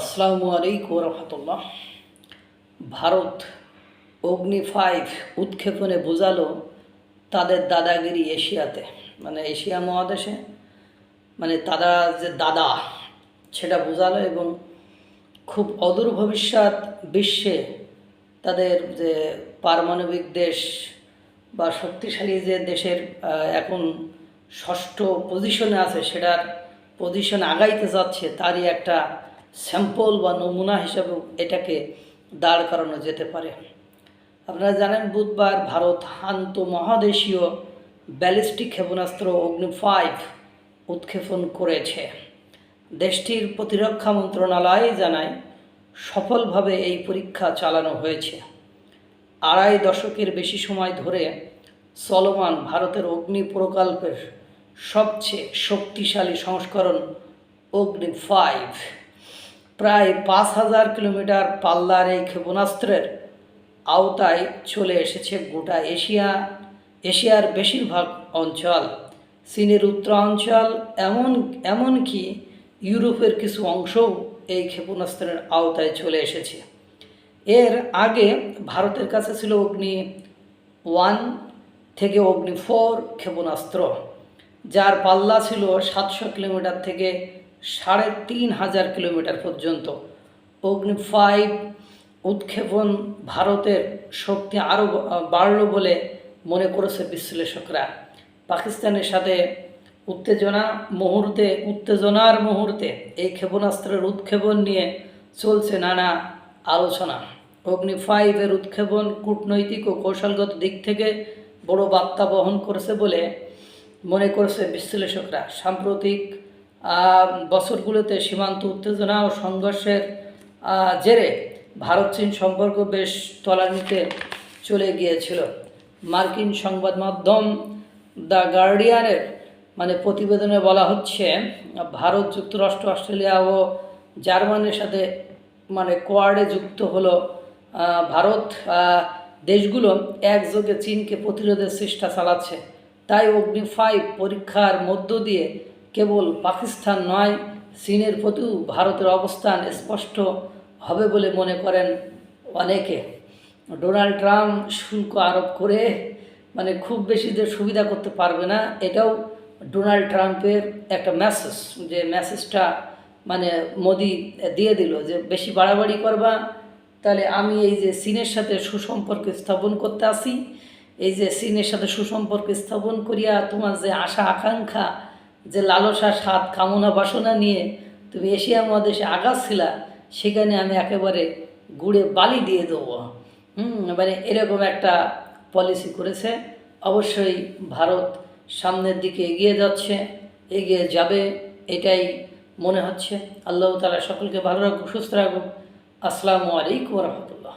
আসসালামু আলাইকুম রহমতুল্লাহ ভারত অগ্নি ফাইভ উৎক্ষেপণে বোঝালো তাদের দাদাগিরি এশিয়াতে। মানে এশিয়া মহাদেশে মানে তারা যে দাদা, সেটা বোঝালো এবং খুব অদূর ভবিষ্যৎ বিশ্বে তাদের যে পারমাণবিক দেশ বা শক্তিশালী যে দেশের এখন ষষ্ঠ পজিশনে আছে, সেটার পজিশন আগাইতে যাচ্ছে, তারই একটা স্যাম্পল বা নমুনা হিসাবেও এটাকে দাঁড় করানো যেতে পারে। আপনারা জানেন, বুধবার ভারত আন্ত মহাদেশীয় ব্যালিস্টিক ক্ষেপণাস্ত্র অগ্নি ফাইভ উৎক্ষেপণ করেছে। দেশটির প্রতিরক্ষা মন্ত্রণালয় জানায়, সফলভাবে এই পরীক্ষা চালানো হয়েছে। আড়াই দশকের বেশি সময় ধরে চলমান ভারতের অগ্নি প্রকল্পের সবচেয়ে শক্তিশালী সংস্করণ অগ্নি ফাইভ প্রায় পাঁচ হাজার কিলোমিটার পাল্লার এই ক্ষেপণাস্ত্রের আওতায় চলে এসেছে গোটা এশিয়া, এশিয়ার বেশিরভাগ অঞ্চল। চীনের উত্তরাঞ্চল এমন, এমনকি ইউরোপের কিছু অংশও এই ক্ষেপণাস্ত্রের আওতায় চলে এসেছে। এর আগে ভারতের কাছে ছিল অগ্নি ওয়ান থেকে অগ্নি ফোর ক্ষেপণাস্ত্র, যার পাল্লা ছিল সাতশো কিলোমিটার থেকে সাড়ে তিন হাজার কিলোমিটার পর্যন্ত। অগ্নি ফাইভ উৎক্ষেপণ ভারতের শক্তি আরও বাড়ল বলে মনে করেছে বিশ্লেষকরা। পাকিস্তানের সাথে উত্তেজনা মুহূর্তে, উত্তেজনার মুহূর্তে এই ক্ষেপণাস্ত্রের উৎক্ষেপণ নিয়ে চলছে নানা আলোচনা। অগ্নি ফাইভের উৎক্ষেপণ কূটনৈতিক ও কৌশলগত দিক থেকে বড় বার্তা বহন করেছে বলে মনে করছে বিশ্লেষকরা। সাম্প্রতিক বছরগুলোতে সীমান্ত উত্তেজনা ও সংঘর্ষের জেরে ভারত চীন সম্পর্ক বেশ তলানিতে চলে গিয়েছিল। মার্কিন সংবাদ মাধ্যম দ্য গার্ডিয়ানের মানে প্রতিবেদনে বলা হচ্ছে, ভারত যুক্তরাষ্ট্র, অস্ট্রেলিয়া ও জার্মানির সাথে মানে কোয়ার্ডে যুক্ত হলো ভারত দেশগুলো একযোগে চীনকে প্রতিরোধের চেষ্টা চালাচ্ছে। তাই অগ্নি ফাইভ পরীক্ষার মধ্য দিয়ে কেবল পাকিস্তান নয়, চীনের প্রতিও ভারতের অবস্থান স্পষ্ট হবে বলে মনে করেন অনেকে। ডোনাল্ড ট্রাম্প শুল্ক আরোপ করে মানে খুব বেশি যে সুবিধা করতে পারবে না, এটাও ডোনাল্ড ট্রাম্পের একটা মেসেজ যে মেসেজটা মানে মোদি দিয়ে দিল যে বেশি বাড়াবাড়ি করবা, তাহলে আমি এই যে চীনের সাথে সুসম্পর্ক স্থাপন করতে আসি, এই যে চীনের সাথে সুসম্পর্ক স্থাপন করিয়া তোমার যে আশা আকাঙ্ক্ষা যে লালসা স্বাদ, কামনা বাসনা নিয়ে তুমি এশিয়া মহাদেশে আগাচ্ছিলা সেখানে আমি একেবারে গুড়ে বালি দিয়ে দেবো। হুম মানে এরকম একটা পলিসি করেছে। অবশ্যই ভারত সামনের দিকে এগিয়ে যাচ্ছে, এগিয়ে যাবে, এটাই মনে হচ্ছে। আল্লাহ তালা সকলকে ভালো রাখুক, সুস্থ রাখুক। আসসালামু আলাইকুম রহমতুল্লাহ।